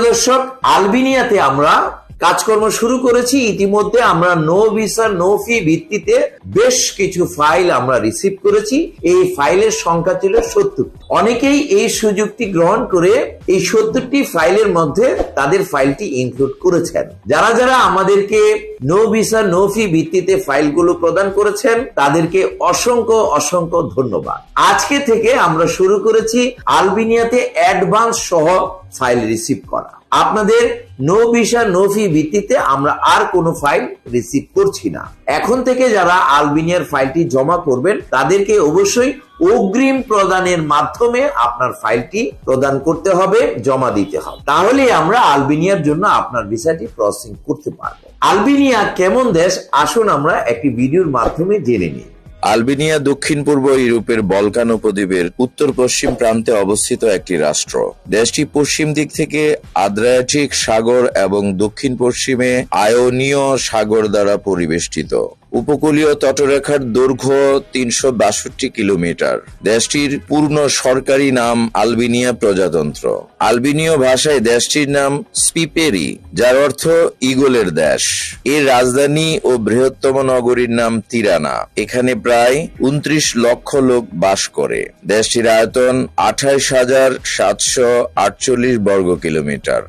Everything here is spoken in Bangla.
দর্শক আলবিনিয়াতে আমরা কাজকর্ম শুরু করেছি, ইতিমধ্যে আমরা নো ভিসা নো ফি ভিত্তিতে বেশ কিছু ফাইল আমরা রিসিভ করেছি। এই ফাইলের সংখ্যা ছিল সত্তর। অনেকেই এই সুযোগটি গ্রহণ করে এই সত্তরটি ফাইলের মধ্যে তাদের ফাইলটি ইনক্লুড করেছেন। যারা যারা আমাদেরকে নো ভিসা নো ফি ভিত্তিতে ফাইলগুলো প্রদান করেছেন, তাদেরকে অসংখ্য অসংখ্য ধন্যবাদ। আজকে থেকে আমরা শুরু করেছি আলবিনিয়াতে অ্যাডভান্স সহ ফাইল রিসিভ করা। আপনাদের নো ভিসা নো ফি ভিত্তিতে আমরা আর কোনো ফাইল রিসিভ করছি না। এখন থেকে যারা আলবিনিয়ার ফাইলটি জমা করবেন, তাদেরকে অবশ্যই অগ্রিম প্রদানের মাধ্যমে আপনার ফাইলটি প্রদান করতে হবে, জমা দিতে হবে। তাহলে আমরা আলবেনিয়ার জন্য আপনার ভিসাটি প্রসেসিং করতে পারব। আলবেনিয়া কেমন দেশ? আসুন আমরা একটি ভিডিওর মাধ্যমে জেনে নিই। আলবেনিয়া দক্ষিণ পূর্ব ইউরোপের বলকান উপদ্বীপের উত্তর পশ্চিম প্রান্তে অবস্থিত একটি রাষ্ট্র। দেশটি পশ্চিম দিক থেকে আদ্রিয়াটিক সাগর এবং দক্ষিণ পশ্চিমে আয়োনীয় সাগর দ্বারা পরিবেষ্টিত। উপকূলীয় তটরেখার দৈর্ঘ্য তিনশো বাষট্টি কিলোমিটার। দেশটির পূর্ণ সরকারি নাম আলবেনিয়া প্রজাতন্ত্র। আলবেনীয় ভাষায় দেশটির নাম স্পিপেরি, যার অর্থ ইগলের দেশ। এর রাজধানী ও বৃহত্তম নগরীর নাম তিরানা। এখানে প্রায় উনত্রিশ লক্ষ লোক বাস করে। দেশটির আয়তন আঠাইশ হাজার সাতশো আটচল্লিশ বর্গ কিলোমিটার।